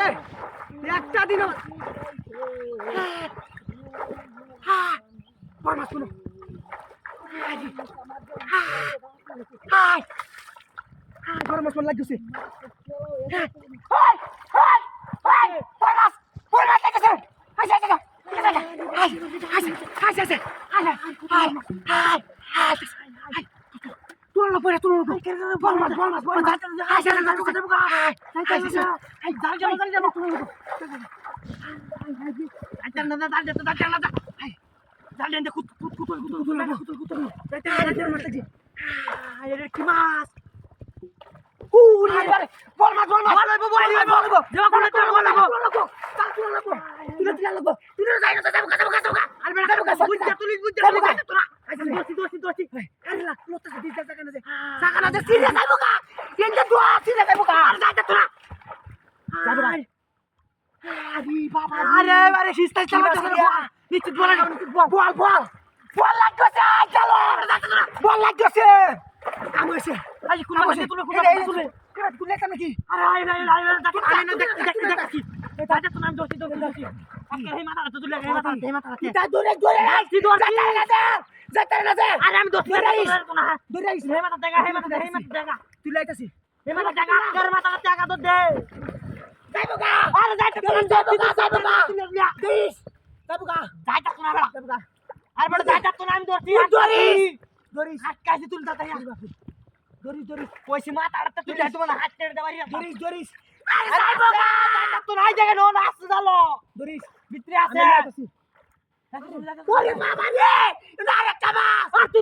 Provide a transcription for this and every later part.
রে একটা দিন পরমা শুনো গরম মশলা লাগছে কি মাছ বল মাছ বল মাছ বল লাগবো বল লাগবো বল লাগবো দেবা কোন তেল বল লাগবো তুই তুই লাগবো তুই যাই না যাব যাব যাব আর বেটা যাব বুঝতে তুই তোরা चला लोक दिसत सगळ्यांना ते सगळ्यांना ते सिरियस आहे बघा यांच्या दुआ सिरियस आहे बघा अरे जायचं तुला जा बरं आहे. अरे बाबा अरे अरे शिस्त निश्चित बोला ना बोल बोल बोल बोल लागतो चलो अरे जायचं तुला बोल लागतो असे अरे कुणा बसले तुला कुणा बसले तुला का नक्की अरे आई नाही आई नाही जा आई नाही देख देख देख जा तू नाम दोस्ती दोस्ती दोस्ती अरे हे माता तुला हे माता हे माता ती दोरे दोरे ती दोरे যাতে না দে যাতে না দে আরে আমি দোস্তি দূরে দূরে হে মাথা দেখা হে মাথা হে মাথা দেখা তুই লাইতাছি হে মাথা দেখা কর মাথা দেখা তো দে যাইবো গা আরে যাইতে কোন যাইবো গা যাইবো গা দিস যাইবো গা যাইতা কোন বেড়া যাইবো গা আরে বড় যাইতা কোন আমি দোস্তি দরিস দরিস আটকাইছি তুই যাতা দরিস দরিস কইছি মাথা আড়তে তুই যাইতো না হাত ছেড়ে দেবারি দরিস দরিস আরে যাইবো গা যাইতা তো নাই জায়গা নো না আসছে জালো দরিস ভিতরে আছে ওরে বাবা রে এটা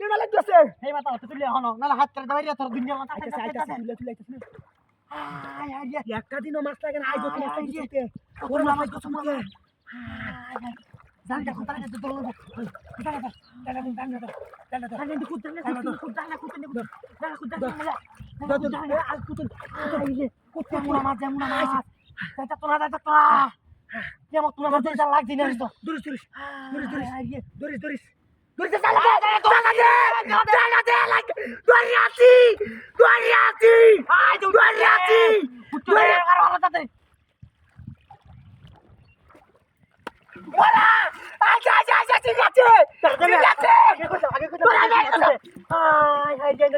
টিনা লাগতেছে এই মাথা হাতে তুলে হলো না হাত করে দাঁড়িয়ে তোর দুনিয়া মাথা আইতাছে আইতাছে তুলে তুলে আইতাছে আয় আয় একটা দিনও মাছ লাগে না আইজ তো মাছ দিতে ওর মামা কিছু মাছ জানটা কোথায় গেছে তোর লোক কোথায় গেছে দাঁড়া দিন দাঁড়া দাঁড়া দাঁড়া দাঁড়া দিন খুদ দাঁড়া। খুদ দাঁড়া। খুদ দাঁড়া দাঁড়া খুদ দাঁড়া। দাঁড়া খুদ দাঁড়া আজ খুদ কোথায় কোথায় মুনা মাছ যায় মুনা মাছ। দাঁড়া তোরা দাঁড়া তোরা। কেমন তোরা মাছ যায় লাগছিস না দূরিস দূরিস দূরিস দূরিস দূরিস দূরিস দূরিস চালা দে চালা দে চালা দে লাগ দরিয়াতি দরিয়াতি আই দরিয়াতি দরিয়া আর ভালো তাতে ওরা আচ্ছা আচ্ছা আচ্ছা ঠিক আছে ঠিক আছে। আগে কথা আগে কথা আয় হাই যাই